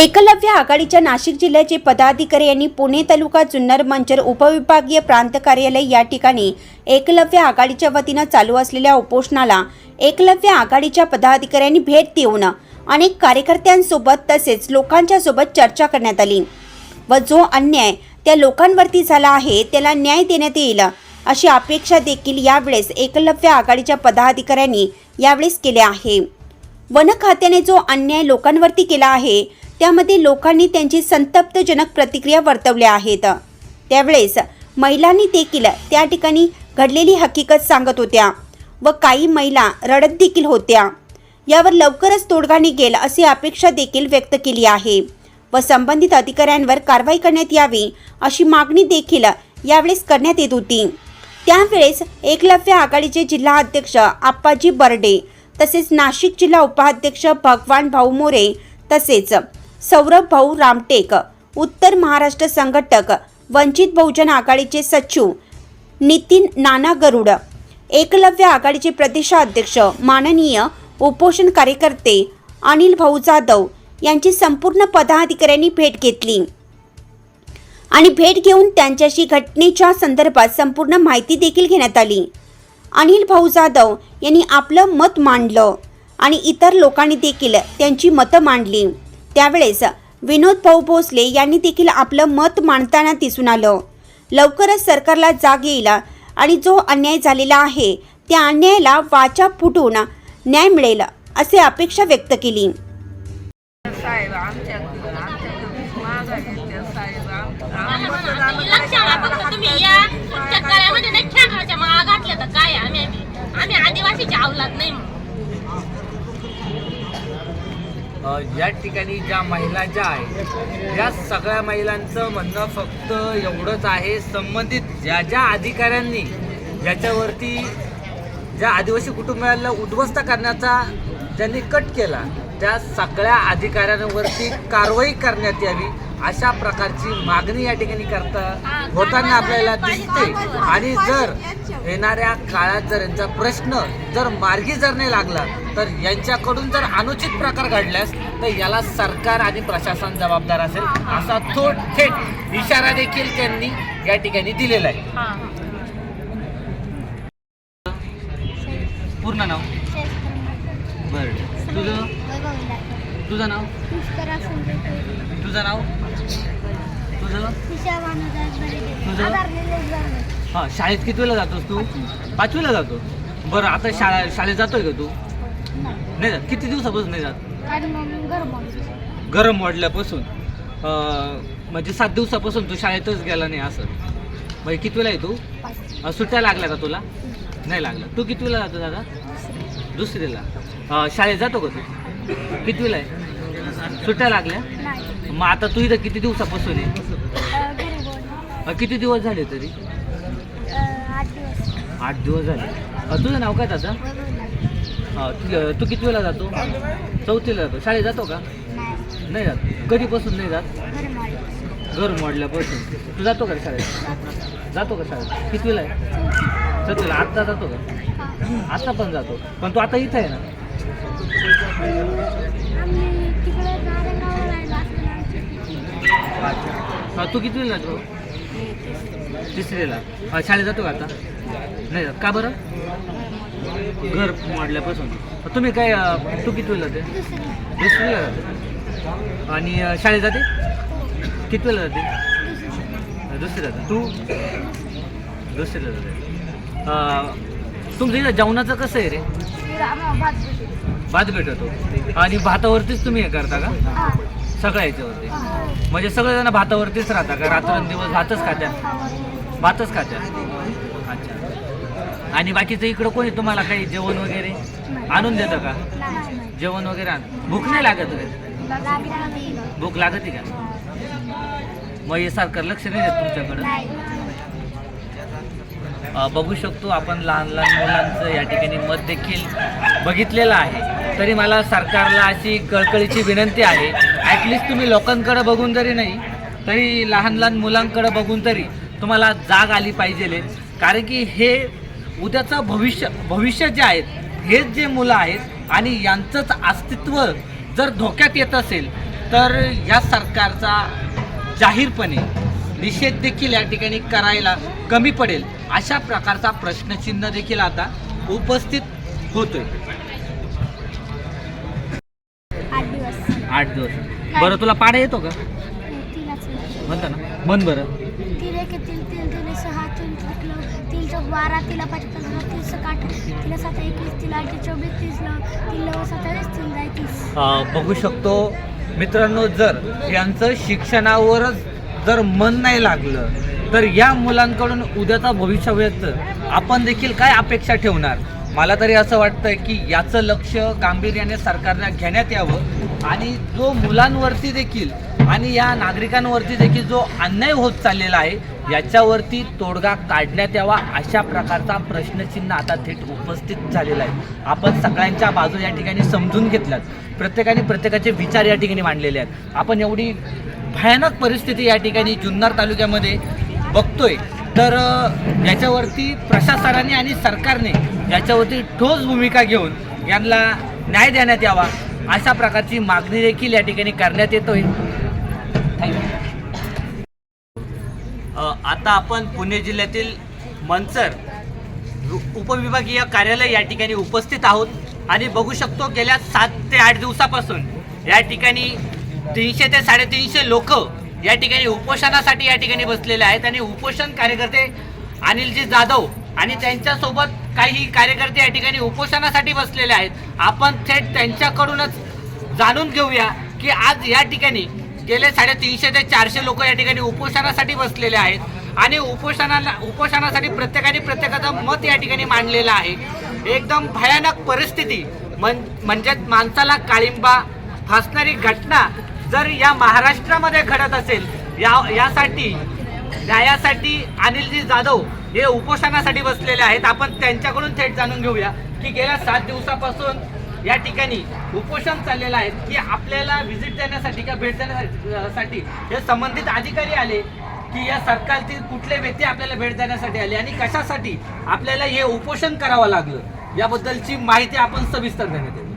एकलव्य आघाडीच्या नाशिक जिल्ह्याचे पदाधिकारी यांनी पुणे तालुका जुन्नर मंचर उपविभागीय प्रांत कार्यालय या ठिकाणी एकलव्य आघाडीच्या वतीनं चालू असलेल्या उपोषणाला एकलव्य आघाडीच्या पदाधिकाऱ्यांनी भेट देऊन अनेक कार्यकर्त्यांसोबत तसेच लोकांच्या सोबत चर्चा करण्यात आली व जो अन्याय त्या लोकांवरती झाला आहे त्याला न्याय देण्यात येईल अशी अपेक्षा देखील यावेळेस एकलव्य आघाडीच्या पदाधिकाऱ्यांनी यावेळेस केले आहे. वन खात्याने जो अन्याय लोकांवरती केला आहे त्यामध्ये लोकांनी त्यांची संतप्तजनक प्रतिक्रिया वर्तवल्या आहेत. त्यावेळेस महिलांनी देखील त्या ठिकाणी घडलेली हकीकत सांगत होत्या व काही महिला रडत देखील होत्या. यावर लवकरच तोडगा निघेल अशी अपेक्षा देखील व्यक्त केली आहे व संबंधित अधिकाऱ्यांवर कारवाई करण्यात यावी अशी मागणी देखील यावेळेस करण्यात येत होती. त्यावेळेस एकलव्य आघाडीचे जिल्हा अध्यक्ष आप्पाजी बर्डे तसेच नाशिक जिल्हा उपाध्यक्ष भगवान भाऊ मोरे तसेच सौरभ भाऊ रामटेक उत्तर महाराष्ट्र संघटक वंचित बहुजन आघाडीचे सचिव नितीन नाना गरुड एकलव्य आघाडीचे प्रदेशाध्यक्ष माननीय उपोषण कार्यकर्ते अनिल भाऊ जाधव यांची संपूर्ण पदाधिकाऱ्यांनी भेट घेतली. आणि भेट घेऊन त्यांच्याशी घटनेच्या संदर्भात संपूर्ण माहिती देखील घेण्यात आली. अनिल भाऊ जाधव यांनी आपलं मत मांडलं आणि इतर लोकांनी देखील त्यांची मतं मांडली. त्यावेळेस विनोद भाऊ भोसले यांनी देखील आपलं मत मांडताना दिसून आलं. लवकरच सरकारला जाग येईल आणि जो अन्याय झालेला आहे त्या अन्यायाला वाचा फुटून न्याय मिळेल असे अपेक्षा व्यक्त केली. साहेब आमच्या आमच्या माघारी त्या साहेब. आम- आम- लक्षाला फक्त तुम्ही या तुमच्या गळ्यामध्ये नाही खेळाच्या माळा घातल्या तर काय आम्ही आम्ही आम्ही आदिवासीची अवलाद नाही मग. या ठिकाणी ज्या महिला ज्या आहेत या सगळ्या महिलांचं म्हणणं फक्त एवढंच आहे संबंधित ज्या ज्या अधिकाऱ्यांनी ज्याच्यावरती ज्या आदिवासी कुटुंबाला उद्ध्वस्त करण्याचा ज्यांनी कट केला त्या सगळ्या अधिकाऱ्यांवरती कारवाई करण्यात यावी. अशा प्रकारची मागणी या ठिकाणी करता होताना आपल्याला दिसते. आणि जर येणाऱ्या काळात जर यांचा प्रश्न जर मार्गी जर नाही लागला तर यांच्याकडून जर अनुचित प्रकार घडल्यास तर याला सरकार आणि प्रशासन जबाबदार असेल असा थोड थेट इशारा देखील त्यांनी या ठिकाणी दिलेला आहे. पूर्ण नाव? बरं. तुझं? तुझं नाव? तुझं नाव? हां शाळेत किती वेळा जातोस तू? पाचवीला जातो. बरं आता शाळा शाळेत जातोय का तू? नाही. जात. किती दिवसापासून नाही जात? गरम वाढल्यापासून म्हणजे सात दिवसापासून तू शाळेतच गेला नाही असं. म्हणजे किती वेळा आहे तू? सुट्ट्या लागल्या का तुला? नाही लागला तू किती वेळा जातो दादा? दुसरीला. शाळेत जातो का तू? किती वेळा आहे सुट्ट्या लागल्या? मग आता तू इथं किती दिवसापासून आहे? अं, किती दिवस झाले तरी? आठ दिवस. झाले. अं, तुझं नाव काय दादा? अं, तू- तू किती वेळा जातो? चौथीला जातो. शाळेत जातो का? नाही. जात. कधीपासून नाही जात? घर मोडल्यापासून. तू जातो का रे शाळेत? जातो का शाळेत? किती वेळा आहे? चौथीला. आत्ता जातो का? आता पण जातो. पण तू आता इथं आहे ना? हा, तू किती वेळा जातो? तिसरीला. शाळेत जातो का आता? नाही जात. का बरं? घर मोडल्यापासून. तुम्ही काय तू किती जाते दुसरीला जाते. आणि शाळेत जाते? किती वेळा जाते? दुसरीला जाते. तू? दुसरीला जाते. तुमचं इथं जेवणाचं कसं आहे रे? भात भेटतो. आणि भातावरतीच तुम्ही हे करता का? सगळ्या याच्यावरती. म्हणजे सगळेजण भातावरतीच राहता का? रात्रंदिवस भातच खात्या भातच खात्या अच्छा. आणि बाकीचं इकडं कोणी तुम्हाला काही जेवण वगैरे आणून देतं का? जेवण वगैरे आण भूक नाही लागत का भूक लागते का? मग हे सरकार लक्ष नाही देत तुमच्याकडं? बघू शकतो आपण लहान लहान मुलांचं या ठिकाणी मत देखील बघितलेलं आहे. तरी मला सरकारला अशी कळकळीची विनंती आहे. ॲटलिस्ट तुम्ही लोकांकडे बघून जरी नाही तरी लहान लहान मुलांकडे बघून तरी तुम्हाला जाग आली पाहिजे कारण की हे उद्याचं भविष्य भविष्य जे आहेत हेच जे मुलं आहेत आणि यांचंच अस्तित्व जर धोक्यात येत असेल तर या सरकारचा जाहीरपणे निषेध देखील या ठिकाणी करायला कमी पडेल. अशा प्रकारचा प्रश्नचिन्ह देखील आता उपस्थित होतोय. आठ दिवस. आठ दिवस. बरं तुला पाडा येतो का? तिलाच म्हणता ना. म्हण बरं. बारा तिला पचपन तीस साठ तिला सात एकवीस तिला आठ चोवीस तीस लो सत्तावीस तीन तीस बघू शकतो. मित्रांनो जर यांचं शिक्षणावरच जर मन नाही लागलं तर या मुलांकडून उद्याचा भविष्यात आपण देखील काय अपेक्षा ठेवणार? मला तरी असं वाटतं की याचं लक्ष गांभीर्याने सरकारने घेण्यात यावं. आणि जो मुलांवरती देखील आणि या नागरिकांवरती देखील जो अन्याय होत चाललेला आहे याच्यावरती तोडगा काढण्यात यावा अशा प्रकारचा प्रश्नचिन्ह आता थेट उपस्थित झालेला आहे. आपण सगळ्यांच्या बाजू या ठिकाणी समजून घेतल्यात. प्रत्येकाने प्रत्येकाचे विचार या ठिकाणी मांडलेले आहेत. आपण एवढी भयानक परिस्थिती या ठिकाणी जुन्नर तालुक्यामध्ये बघतोय. तर याच्यावरती प्रशासनाने आणि सरकारने याच्यावरती ठोस भूमिका घेऊन यांना न्याय देण्यात यावा. अशा प्रकारची मागणी देखील या ठिकाणी करण्यात येतोय. आता आपण पुणे जिल्ह्यातील मंचर उपविभागीय कार्यालय या ठिकाणी उपस्थित आहोत आणि बघू शकतो गेल्या सात ते आठ दिवसापासून या ठिकाणी तीनशे ते साडेतीनशे लोक या ठिकाणी उपोषणासाठी या ठिकाणी बसलेले आहेत आणि उपोषण कार्यकर्ते अनिलजी जाधव आणि त्यांच्यासोबत काही कार्यकर्ते या ठिकाणी उपोषणासाठी बसलेले आहेत. आपण थेट त्यांच्याकडूनच जाणून घेऊया की आज या ठिकाणी गेले साडेतीनशे ते चारशे लोक या ठिकाणी उपोषणासाठी बसलेले आहेत. आणि उपोषणाला उपोषणासाठी प्रत्येकाने प्रत्येकाचं मत या ठिकाणी मांडलेलं आहे. एकदम भयानक परिस्थिती मन म्हणजेच माणसाला काळिंबा फासणारी घटना जर या महाराष्ट्रामध्ये घडत असेल या यासाठी न्यायासाठी अनिलजी जाधव हे उपोषणासाठी बसलेले आहेत. आपण त्यांच्याकडून थेट जाणून घेऊया की गेल्या सात दिवसापासून या ठिकाणी उपोषण चाललेलं आहे. की आपल्याला व्हिजिट देण्यासाठी किंवा भेट देण्यासाठी हे संबंधित अधिकारी आले की या सरकारतील कुठले व्यक्ती आपल्याला भेट देण्यासाठी आले आणि कशासाठी आपल्याला हे उपोषण करावं लागलं याबद्दलची माहिती आपण सविस्तर देण्यात येईल.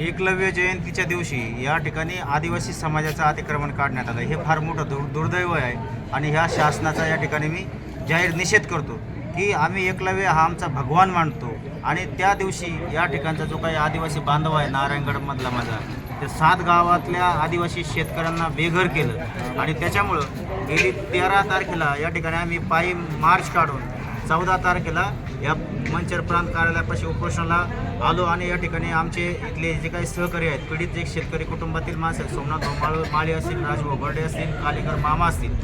एकलव्य जयंतीच्या दिवशी या ठिकाणी आदिवासी समाजाचं अतिक्रमण काढण्यात आलं. हे फार मोठं दुर् दुर्दैव आहे आणि ह्या शासनाचा या ठिकाणी मी जाहीर निषेध करतो की आम्ही एकलव्य हा आमचा भगवान मानतो आणि त्या दिवशी या ठिकाणचा जो काही आदिवासी बांधव आहे नारायणगडमधला माझा त्या सात गावातल्या आदिवासी शेतकऱ्यांना बेघर केलं. आणि त्याच्यामुळं गेली तेरा तारखेला या ठिकाणी आम्ही पायी मार्च काढून चौदा तारखेला या मंचर प्रांत कार्यालयापाशी उपोषणाला आलो आणि या ठिकाणी आमचे इथले जे काही सहकारी आहेत पीडित जे शेतकरी कुटुंबातील माणसं आहेत सोमनाथ माळ माळी असतील राजभाऊ बर्डे असतील कालेकर मामा असतील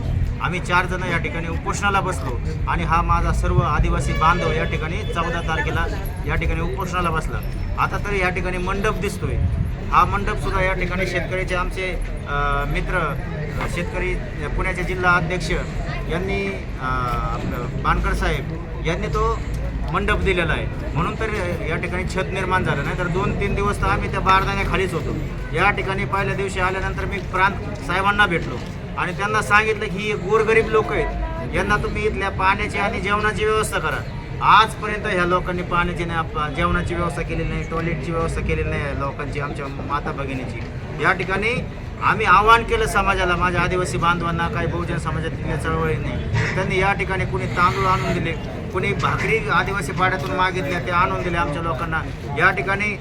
आम्ही चार जण या ठिकाणी उपोषणाला बसलो आणि हा माझा सर्व आदिवासी बांधव या ठिकाणी चौदा तारखेला या ठिकाणी उपोषणाला बसला. आता तरी या ठिकाणी मंडप दिसतोय. हा मंडप सुद्धा या ठिकाणी शेतकऱ्याचे आमचे मित्र शेतकरी पुण्याचे जिल्हा अध्यक्ष यांनी आपलं बानकर साहेब यांनी तो मंडप दिलेला आहे. म्हणून तर या ठिकाणी छत निर्माण झालं. नाही तर दोन तीन दिवस तर आम्ही त्या बारदाण्याखालीच होतो. या ठिकाणी पहिल्या दिवशी आल्यानंतर मी प्रांत साहेबांना भेटलो. आणि त्यांना सांगितलं की हे गोरगरीब लोक आहेत. यांना तुम्ही इथल्या पाण्याची आणि जेवणाची व्यवस्था करा. आजपर्यंत ह्या लोकांनी पाण्याची नाही आप- जेवणाची व्यवस्था केलेली नाही टॉयलेटची व्यवस्था केलेली नाही लोकांची आमच्या माता भगिनीची या ठिकाणी आम्ही आव्हान केलं समाजाला माझ्या आदिवासी बांधवांना काही बहुजन समाजातील चळवळीने त्यांनी या ठिकाणी कुणी तांदूळ आणून दिले कुणी भाकरी आदिवासी पाड्यातून मागितल्या ते आणून दिले आमच्या लोकांना. या ठिकाणी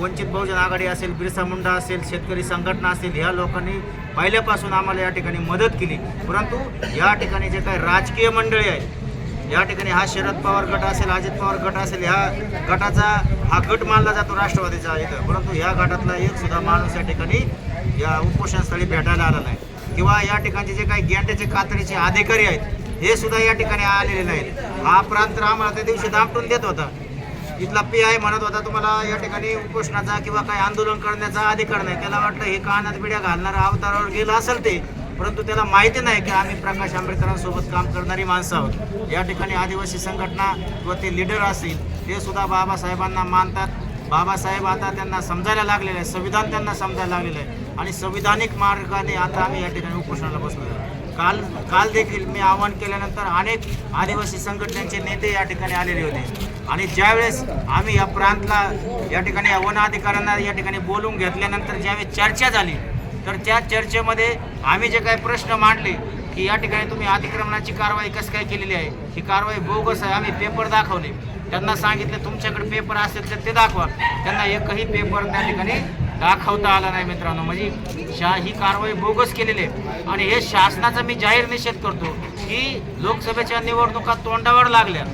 वंचित बहुजन आघाडी असेल बिरसा मुंडा असेल शेतकरी संघटना असेल ह्या लोकांनी पहिल्यापासून आम्हाला या ठिकाणी मदत केली. परंतु या ठिकाणी जे काही राजकीय मंडळी आहेत या ठिकाणी हा शरद पवार गट असेल अजित पवार गट असेल ह्या गटाचा हा गट मानला जातो राष्ट्रवादीचा इथं. परंतु ह्या गटातला एक सुद्धा माणूस या ठिकाणी या उपोषणस्थळी भेटायला आला नाही. किंवा या ठिकाणचे जे काही गेंड्याचे कातडीचे अधिकारी आहेत हे सुद्धा या ठिकाणी आलेले नाहीत. हा प्रांत आम्हाला त्या दिवशी दामटून देत होता. इथला पी आय म्हणत होता तुम्हाला या ठिकाणी उपोषणाचा किंवा काही आंदोलन करण्याचा अधिकार नाही. त्याला वाटलं हे कानात बिड्या घालणारा अवतारावर गेलं असेल ते. परंतु त्याला माहिती नाही की आम्ही प्रकाश आंबेडकरांसोबत काम करणारी माणसं आहोत. या ठिकाणी आदिवासी संघटना किंवा ते लिडर असतील ते सुद्धा बाबासाहेबांना मानतात. बाबासाहेब आता त्यांना समजायला लागलेलं आहे संविधान त्यांना समजायला लागलेलं आहे. आणि संविधानिक मार्गाने आता आम्ही या ठिकाणी उपोषणाला बसलो आहे काल काल देखील मी आवाहन केल्यानंतर अनेक आदिवासी संघटनांचे नेते या ठिकाणी आलेले होते. आणि ज्यावेळेस आम्ही या प्रांतला या ठिकाणी वन अधिकाऱ्यांना या ठिकाणी बोलून घेतल्यानंतर ज्यावेळेस चर्चा झाली तर त्या चर्चेमध्ये आम्ही जे काही प्रश्न मांडले की या ठिकाणी तुम्ही अतिक्रमणाची कारवाई कसं काय केलेली आहे? ही कारवाई बोगस आहे आम्ही पेपर दाखवले. त्यांना सांगितलं तुमच्याकडे पेपर असेल तर ते दाखवा. त्यांना एकही पेपर त्या ठिकाणी दाखवता आला नाही मित्रांनो. म्हणजे शा ही कारवाई बोगस केलेली आहे. आणि हे शासनाचा मी जाहीर निषेध करतो की लोकसभेच्या निवडणुका तोंडावर लागल्या.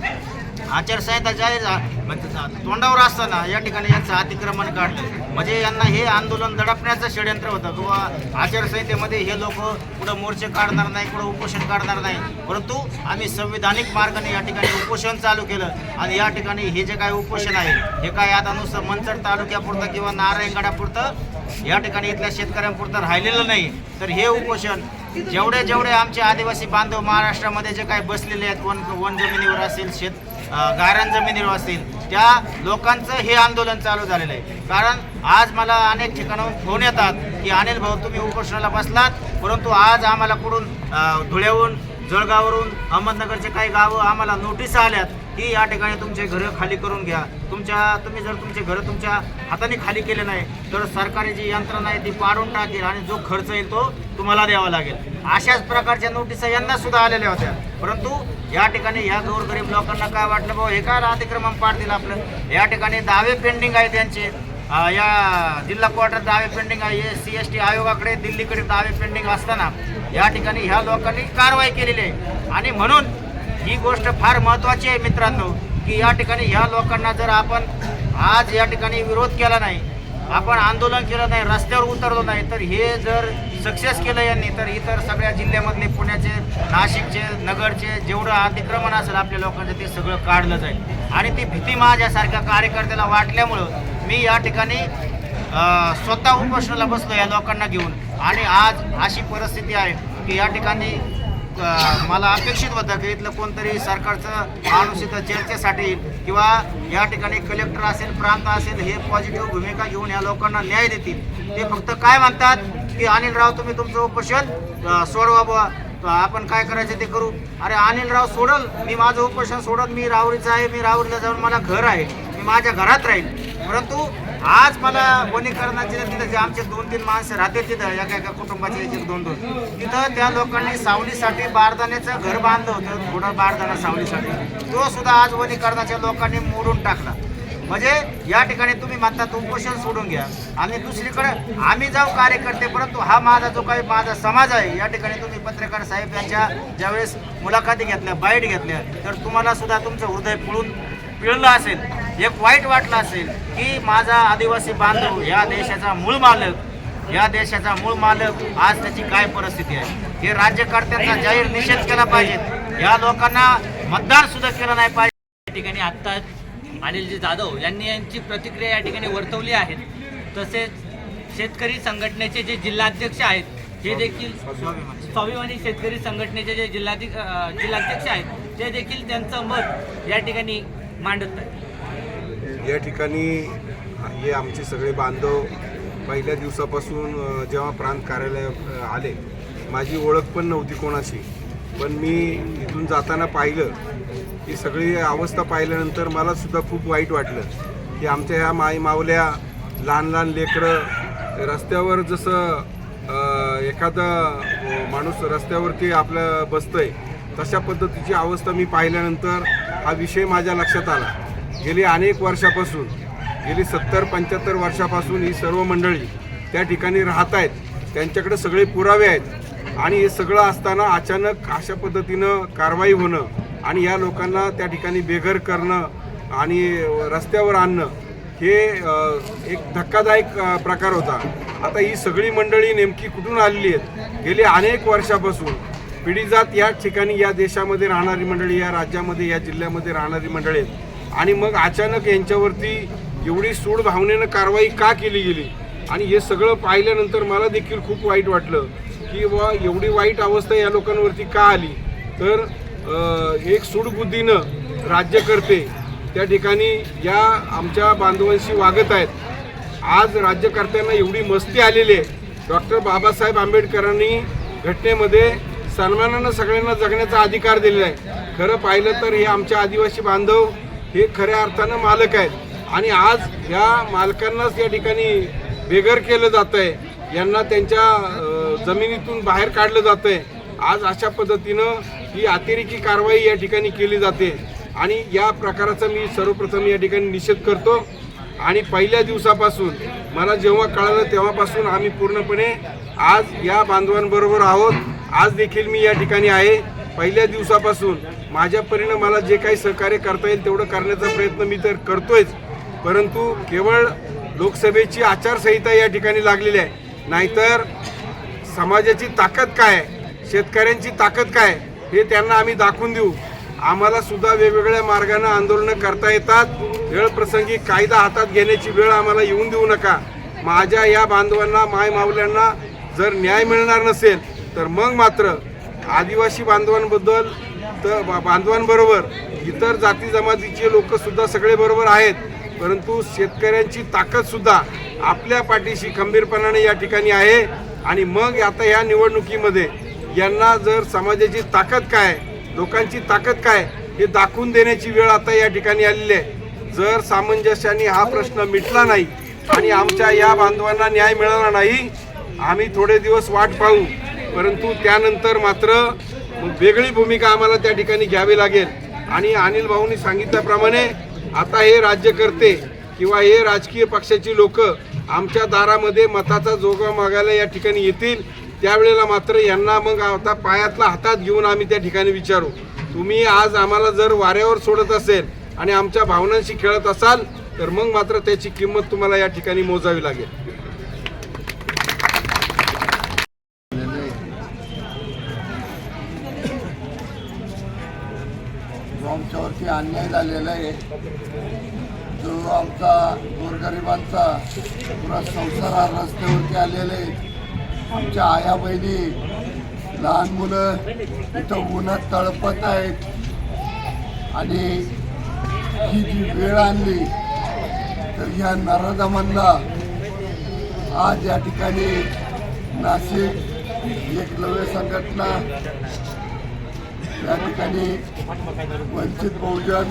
आचारसंहिता जाहीर म्हणजे तोंडावर असताना या ठिकाणी यांचं अतिक्रमण काढलं. म्हणजे यांना हे आंदोलन दडपण्याचं षडयंत्र होतं. किंवा आचारसंहितेमध्ये हे लोक कुठं मोर्चे काढणार नाही कुठं उपोषण काढणार नाही. परंतु आम्ही संविधानिक मार्गाने या ठिकाणी उपोषण चालू केलं. आणि या ठिकाणी हे जे काय उपोषण आहे हे काय आता नुसतं मंचर तालुक्यापुरतं किंवा नारायणगडापुरतं या ठिकाणी इथल्या शेतकऱ्यांपुरतं राहिलेलं नाही. तर हे उपोषण जेवढे जेवढे आमचे आदिवासी बांधव महाराष्ट्रामध्ये जे काही बसलेले आहेत वन वन जमिनीवर असेल शेत गारण जमिनीवर असतील त्या लोकांचं हे आंदोलन चालू झालेलं आहे. कारण आज मला अनेक ठिकाणाहून फोन येतात की अनिल भाऊ तुम्ही उपोषणाला बसलात परंतु आज आम्हाला कुठून धुळ्याहून जळगाववरून अहमदनगरचे काही गावं आम्हाला नोटीस आल्यात की या ठिकाणी तुमचे घरं खाली करून घ्या. तुमच्या तुम्ही जर तुमचे घरं तुमच्या हाताने खाली केले नाही तर सरकारी जी यंत्रणा आहे ती पाडून टाकेल आणि जो खर्च येईल तो तुम्हाला द्यावा लागेल. अशाच प्रकारच्या नोटिसा यांना सुद्धा आलेल्या होत्या. परंतु या ठिकाणी ह्या गोरगरीब लोकांना काय वाटलं भाऊ? हे काय अतिक्रमण पाडतील आपलं? या ठिकाणी दावे पेंडिंग आहे त्यांचे या जिल्हा क्वार्टर दावे पेंडिंग आहे. सी एस टी आयोगाकडे दिल्लीकडे दावे पेंडिंग असताना या ठिकाणी ह्या लोकांनी कारवाई केलेली आहे. आणि म्हणून ही गोष्ट फार महत्त्वाची आहे मित्रांनो की या ठिकाणी ह्या लोकांना जर आपण आज या ठिकाणी विरोध केला नाही आपण आंदोलन केलं नाही रस्त्यावर उतरलो नाही तर हे जर सक्सेस केलं यांनी तर इतर सगळ्या जिल्ह्यामधले पुण्याचे नाशिकचे नगरचे जेवढं अतिक्रमण असेल आपल्या लोकांचं ते सगळं काढलं जाईल. आणि ती भीती माझ्यासारख्या कार्यकर्त्याला वाटल्यामुळं मी या ठिकाणी स्वतः उपोषणाला बसलो या लोकांना घेऊन. आणि आज अशी परिस्थिती आहे की या ठिकाणी मला अपेक्षित होतं की इथलं कोणतरी सरकारचं माणूस इथं चर्चेसाठी किंवा या ठिकाणी कलेक्टर असेल प्रांत असेल हे पॉझिटिव्ह भूमिका घेऊन या लोकांना न्याय देतील. ते फक्त काय म्हणतात की अनिल राव तुम्ही तुमचं उपोषण सोडवा बुवा. आपण काय करायचं ते करू. अरे अनिल राव सोडल. मी माझं उपोषण सोडत मी राहुरीचं आहे. मी राहुरीला जाऊन मला घर आहे. मी माझ्या घरात राहील. परंतु आज मला वनीकरणाचे तिथं जे आमचे दोन तीन माणसं राहते तिथं एका एका कुटुंबाचे एक एक दोन दोन तिथं त्या लोकांनी सावलीसाठी बारदाण्याचं घर बांधलं होतं थोडं बारदाना सावलीसाठी. तो सुद्धा आज वनीकरणाच्या लोकांनी मोडून टाकला. म्हणजे या ठिकाणी तुम्ही म्हणतात उपोषण सोडून घ्या. आणि दुसरीकडे आम्ही जाऊ कार्यकर्ते परंतु हा माझा जो काही माझा समाज आहे या ठिकाणी तुम्ही पत्रकार साहेब यांच्या ज्यावेळेस मुलाखती घेतल्या बाईट घेतल्या तर तुम्हाला सुद्धा तुमचं हृदय पुळून पिळलं असेल एक वाईट वाटलं असेल की माझा आदिवासी बांधव या देशाचा मूळ मालक या देशाचा मूळ मालक आज त्याची काय परिस्थिती आहे? हे राज्यकर्त्यांचा जाहीर निषेध केला पाहिजे. या लोकांना मतदान सुद्धा केलं नाही पाहिजे. या ठिकाणी आत्ता अनिलजी जाधव यांनी यांची प्रतिक्रिया या ठिकाणी वर्तवली आहे. तसेच शेतकरी संघटनेचे जे जिल्हाध्यक्ष आहेत हे देखील स्वाभिमानी शेतकरी संघटनेचे जे जिल्हाधिक जिल्हाध्यक्ष आहेत ते देखील त्यांचं मत या ठिकाणी मांडत आहेत या ठिकाणी हे आमचे सगळे बांधव पहिल्या दिवसापासून जेव्हा प्रांत कार्यालय आले माझी ओळख पण नव्हती कोणाशी पण मी इथून जाताना पाहिलं की सगळी अवस्था पाहिल्यानंतर मला सुद्धा खूप वाईट वाटलं की आमच्या ह्या माई मावल्या लहान लहान लेकरं रस्त्यावर जसं एखादा माणूस रस्त्यावरती आपलं बसतंय तशा पद्धतीची अवस्था मी पाहिल्यानंतर हा विषय माझ्या लक्षात आला. गेली अनेक वर्षापासून गेली सत्तर पंच्याहत्तर वर्षापासून ही सर्व मंडळी त्या ठिकाणी राहत आहेत त्यांच्याकडे सगळे पुरावे आहेत. आणि हे सगळं असताना अचानक अशा पद्धतीनं कारवाई होणं आणि या लोकांना त्या ठिकाणी बेघर करणं आणि रस्त्यावर आणणं हे एक धक्कादायक प्रकार होता. आता ही सगळी मंडळी नेमकी कुठून आलेली आहेत? गेली अनेक वर्षापासून पिढीजात या ठिकाणी या देशामध्ये राहणारी मंडळी या राज्यामध्ये या जिल्ह्यामध्ये राहणारी मंडळी आहेत. आणि मग अचानक यांच्यावरती एवढी सूड भावनेनं कारवाई का केली गेली? आणि हे सगळं पाहिल्यानंतर मला देखील खूप वाईट वाटलं की बा एवढी वाईट अवस्था या लोकांवरती का आली? तर एक सूडबुद्धीनं राज्यकर्ते त्या ठिकाणी या आमच्या बांधवांशी वागत आहेत. आज राज्यकर्त्यांना एवढी मस्ती आलेली आहे. डॉक्टर बाबासाहेब आंबेडकरांनी घटनेमध्ये सन्मानानं सगळ्यांना जगण्याचा अधिकार दिलेला आहे. खरं पाहिलं तर हे आमचे आदिवासी बांधव हे खऱ्या अर्थानं मालक आहेत. आणि आज या मालकांनाच या ठिकाणी बेघर केलं जात आहे यांना त्यांच्या जमिनीतून बाहेर काढलं जात आहे आज अशा पद्धतीनं ही अतिरेकी कारवाई या ठिकाणी केली जाते. आणि या प्रकाराचा मी सर्वप्रथम या ठिकाणी निषेध करतो. आणि पहिल्या दिवसापासून मला जेव्हा कळालं तेव्हापासून आम्ही पूर्णपणे आज या बांधवांबरोबर आहोत. आज देखील मी या ठिकाणी आहे. पहिल्या दिवसापासून माझ्या परीनं मला जे काही सहकार्य करता येईल तेवढं करण्याचा प्रयत्न मी तर करतोयच. परंतु केवळ लोकसभेची आचारसंहिता या ठिकाणी लागलेली आहे. नाहीतर समाजाची ताकद काय शेतकऱ्यांची ताकद काय हे त्यांना आम्ही दाखवून देऊ. आम्हाला सुद्धा वेगवेगळ्या मार्गाने आंदोलनं करता येतात. वेळ प्रसंगी कायदा हातात घेण्याची वेळ आम्हाला येऊन देऊ नका. माझ्या या बांधवांना माय मावल्यांना जर न्याय मिळणार नसेल तर मग मात्र आदिवासी बांधवांबद्दल तर बा- बांधवांबरोबर इतर जाती जमातीचे लोक सुद्धा सगळे बरोबर आहेत परंतु शेतकऱ्यांची ताकद सुद्धा आपल्या पाठीशी खंबीरपणाने या ठिकाणी आहे. आणि मग आता या निवडणुकीमध्ये यांना जर समाजाची ताकद काय लोकांची ताकद काय हे दाखवून देण्याची वेळ आता या ठिकाणी आलेली आहे. जर सामंजस्याने हा प्रश्न मिटला नाही आणि आमच्या या बांधवांना न्याय मिळाला नाही आम्ही थोडे दिवस वाट पाहू. परंतु त्यानंतर मात्र वेगळी भूमिका आम्हाला त्या ठिकाणी घ्यावी लागेल. आणि अनिल भाऊनी सांगितल्याप्रमाणे आता हे राज्यकर्ते किंवा हे राजकीय पक्षाची लोक आमच्या दारामध्ये मताचा जोगा मागायला या ठिकाणी येतील त्यावेळेला मात्र यांना मग आता पायातला हातात घेऊन आम्ही त्या ठिकाणी विचारू. तुम्ही आज आम्हाला जर वाऱ्यावर सोडत असेल आणि आमच्या भावनांशी खेळत असाल तर मग मात्र त्याची किंमत तुम्हाला या ठिकाणी मोजावी लागेल. आमच्यावरती अन्याय झालेला आहे. जो आमचा गोरगरिबांचा पुरा संसार हा रस्त्यावरती आलेला आहे. आमच्या आया बहिणी लहान मुलं इथं उन्हात तळपत आहेत. आणि ही जी वेळ आणली तर ह्या नराधमांना आज या ठिकाणी नाशिक एकलव्य संघटना या ठिकाणी वंचित बहुजन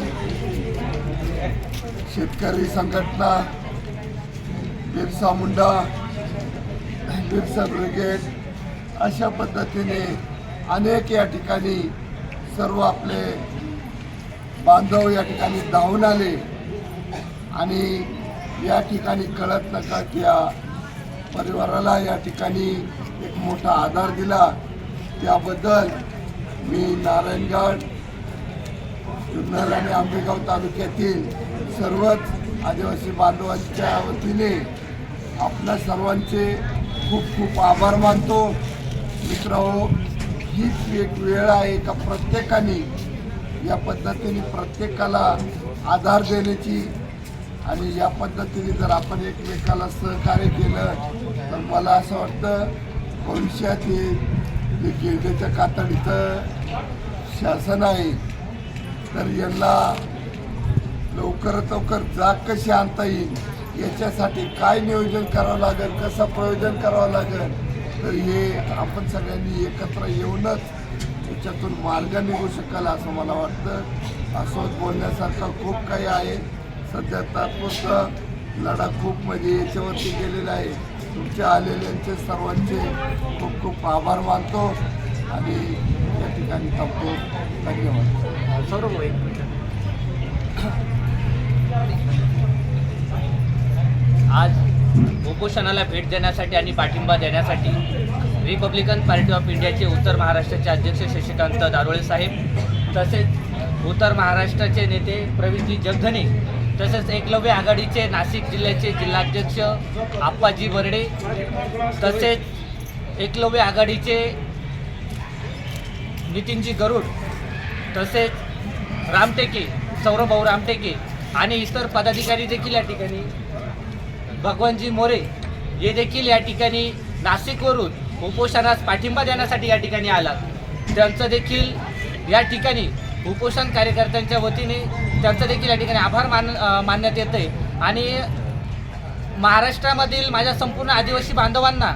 शेतकरी संघटना बिरसा मुंडा बिरसा ब्रिगेड अशा पद्धतीने अनेक या ठिकाणी सर्व आपले बांधव या ठिकाणी धावून आले आणि या ठिकाणी कळत नकळत या परिवाराला या ठिकाणी एक मोठा आधार दिला. त्याबद्दल मी नारायणगड जुन्नर आणि आंबेगाव तालुक्यातील सर्वच आदिवासी बांधवांच्या वतीने आपल्या सर्वांचे खूप खूप आभार मानतो. मित्रांनो हीच एक वेळ आहे का प्रत्येकाने या पद्धतीने प्रत्येकाला आधार देण्याची आणि या पद्धतीने जर आपण एकमेकाला सहकार्य केलं तर मला असं वाटतं भविष्यात हे जे कातडीचं शासन आहे. तर यांना लवकरात लवकर जाग कशी आणता येईल? याच्यासाठी काय नियोजन करावं लागेल? कसं प्रयोजन करावं लागेल? तर हे आपण सगळ्यांनी एकत्र येऊनच त्याच्यातून मार्ग निघू शकाल असं मला वाटतं. असं बोलण्यासारखं खूप काही आहे. सध्या तात्पुरतं लढा खूप म्हणजे याच्यावरती गेलेला आहे. तुमच्या आलेल्यांचे सर्वांचे खूप खूप आभार मानतो आणि या ठिकाणी थांबतो. धन्यवाद. आज उपोषणाला भेट देण्यासाठी आणि पाठिंबा देण्यासाठी रिपब्लिकन पार्टी ऑफ इंडियाचे उत्तर महाराष्ट्राचे अध्यक्ष शशिकांत दारोळे साहेब तसेच उत्तर महाराष्ट्राचे नेते प्रवीणजी जगधने तसेच एकलव्य आघाडीचे नाशिक जिल्ह्याचे जिल्हाध्यक्ष आप्पाजी बर्डे तसेच एकलव्य आघाडीचे नितीनजी गरुड तसेच रामटेके सौरभाऊ रामटेके आणि इतर पदाधिकारी देखील या ठिकाणी. भगवानजी मोरे हे देखील या ठिकाणी नाशिकवरून उपोषणास पाठिंबा देण्यासाठी या ठिकाणी आला त्यांचं देखील या ठिकाणी उपोषण कार्यकर्त्यांच्या वतीने त्यांचं देखील या ठिकाणी आभार मान मानण्यात येतं आहे आणि महाराष्ट्रामधील माझ्या संपूर्ण आदिवासी बांधवांना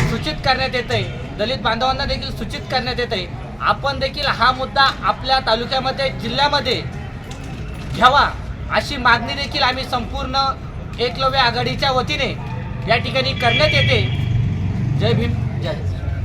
सूचित करण्यात येतं आहे दलित बांधवांना देखील सूचित करण्यात येत आहे आपण देखील हा मुद्दा आपल्या तालुक्यामध्ये जिल्ह्यामध्ये घ्यावा अशी मागणी देखील आम्ही संपूर्ण एकलव्य आघाडीच्या वतीने या ठिकाणी करण्यात येते. जय भीम जय